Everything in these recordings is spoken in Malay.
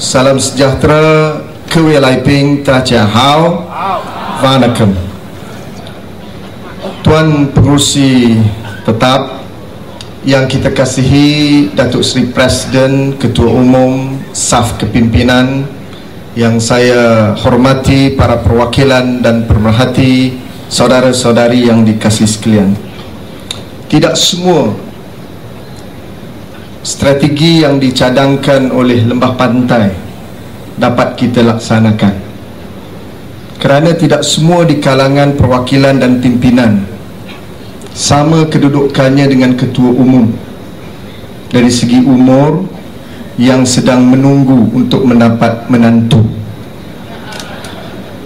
Salam sejahtera Kewilaiping Tacia Hao Vanakem Tuan Pengurusi Tetap Yang kita kasihi Datuk Seri Presiden Ketua Umum Saf Kepimpinan Yang saya hormati Para perwakilan dan pemerhati Saudara-saudari yang dikasih sekalian. Tidak semua strategi yang dicadangkan oleh lembah pantai dapat kita laksanakan. Kerana tidak semua di kalangan perwakilan dan pimpinan sama kedudukannya dengan ketua umum. Dari segi umur yang sedang menunggu untuk mendapat menantu.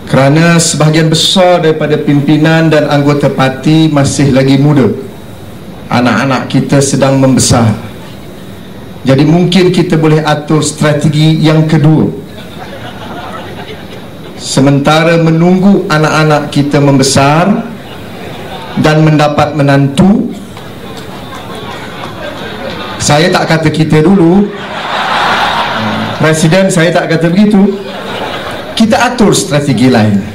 Kerana sebahagian besar daripada pimpinan dan anggota parti masih lagi muda. Anak-anak kita sedang membesar jadi mungkin kita boleh atur strategi yang kedua. Sementara menunggu anak-anak kita membesar dan mendapat menantu, saya tak kata kita dulu, Presiden saya tak kata begitu, kita atur strategi lain.